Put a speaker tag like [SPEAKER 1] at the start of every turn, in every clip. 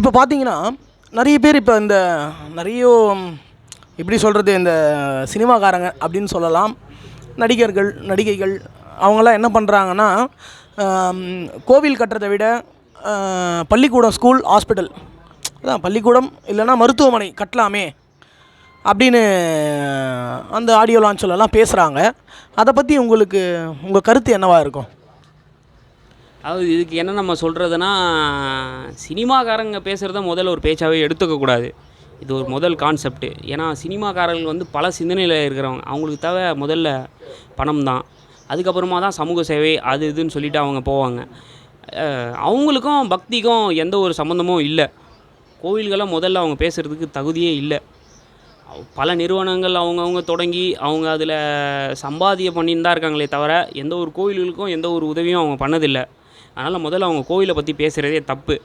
[SPEAKER 1] இப்போ பார்த்தீங்கன்னா நிறைய பேர் இப்போ இந்த நிறைய எப்படி சொல்கிறது இந்த சினிமாக்காரங்க அப்படின்னு சொல்லலாம். நடிகர்கள் நடிகைகள் அவங்களாம் என்ன பண்ணுறாங்கன்னா கோவில் கட்டுறதை விட பள்ளிக்கூடம் ஸ்கூல் ஹாஸ்பிட்டல் அதான் பள்ளிக்கூடம் இல்லைன்னா மருத்துவமனை கட்டலாமே அப்படின்னு அந்த ஆடியோ லான்ச்சிலலாம் பேசுகிறாங்க அதை பற்றி உங்களுக்கு உங்கள் கருத்து என்னவாக இருக்கும்?
[SPEAKER 2] அதாவது இதுக்கு என்ன நம்ம சொல்கிறதுனா சினிமாக்காரங்க பேசுகிறத முதல்ல ஒரு பேச்சாகவே எடுத்துக்கக்கூடாது இது ஒரு முதல் கான்செப்ட்டு ஏன்னா சினிமாக்காரர்கள் வந்து பல சிந்தனையில் இருக்கிறவங்க. அவங்களுக்கு தேவை முதல்ல பணம் தான். அதுக்கப்புறமா தான் சமூக சேவை அது இதுன்னு சொல்லிவிட்டு அவங்க போவாங்க. அவங்களுக்கும் பக்திக்கும் எந்த ஒரு சம்மந்தமும் இல்லை. கோவில்களை முதல்ல அவங்க பேசுகிறதுக்கு தகுதியே இல்லை. பல நிறுவனங்கள் அவங்கவுங்க தொடங்கி அவங்க அதில் சம்பாதியம் பண்ணின்னு தான் இருக்காங்களே தவிர எந்த ஒரு கோவில்களுக்கும் எந்த ஒரு உதவியும் அவங்க பண்ணதில்லை. அதனால் முதல்ல அவங்க கோவிலை பற்றி பேசுகிறதே தப்பு.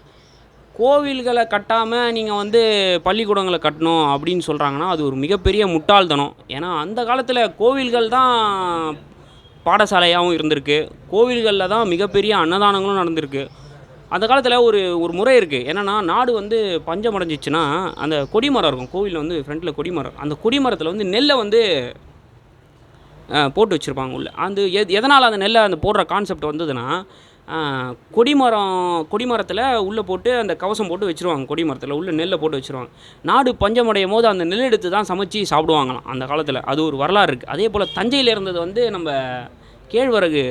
[SPEAKER 2] கோவில்களை கட்டாமல் நீங்கள் வந்து பள்ளிக்கூடங்களை கட்டணும் அப்படின்னு சொல்கிறாங்கன்னா அது ஒரு மிகப்பெரிய முட்டாள்தனம். ஏன்னா அந்த காலத்தில் கோவில்கள் தான் பாடசாலையாகவும் இருந்திருக்கு. கோவில்களில் தான் மிகப்பெரிய அன்னதானங்களும் நடந்திருக்கு. அந்த காலத்தில் ஒரு ஒரு முறை இருக்குது என்னென்னா நாடு வந்து பஞ்சம் அடைஞ்சிச்சுன்னா அந்த கொடிமரம் இருக்கும். கோவிலில் வந்து ஃப்ரண்ட்டில் கொடிமரம். அந்த கொடிமரத்தில் வந்து நெல்லை வந்து போட்டு வச்சுருப்பாங்க உள்ள. அந்த எத் எதனால் அந்த நெல்லை அந்த போடுற கான்செப்ட் வந்ததுன்னா கொடிமரம் கொடிமரத்தில் உள்ளே போட்டு அந்த கவசம் போட்டு வச்சுருவாங்க கொடிமரத்தில் உள்ளே நெல்லை போட்டு வச்சுருவாங்க. நாடு பஞ்சமடையும் போது அந்த நெல் எடுத்து தான் சமைச்சு சாப்பிடுவாங்களாம் அந்த காலத்தில். அது ஒரு வரலாறு இருக்குது அதே போல் தஞ்சையில் இருந்தது வந்து நம்ம கேழ்வரகு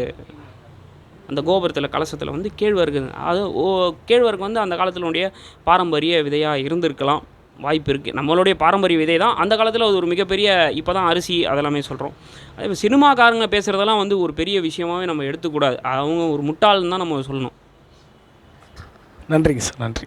[SPEAKER 2] அந்த கோபுரத்தில் கலசத்தில் வந்து கேழ்வரகு. அது ஓ கேழ்வரகு வந்து அந்த காலத்தினுடைய பாரம்பரிய விதையாக இருந்திருக்கலாம். வாய்ப்பு இருக்குது நம்மளுடைய பாரம்பரிய விதை தான். அந்த காலத்தில் அது ஒரு மிகப்பெரிய இப்போ தான் அரிசி அதெல்லாமே சொல்கிறோம் அதே மாதிரி சினிமாக்காரங்க பேசுகிறதெல்லாம் வந்து ஒரு பெரிய விஷயமாவே நம்ம எடுத்துக்கூடாது. அவங்க ஒரு முட்டாள்னு தான் நம்ம சொல்லணும்.
[SPEAKER 1] நன்றிங்க சார். நன்றி.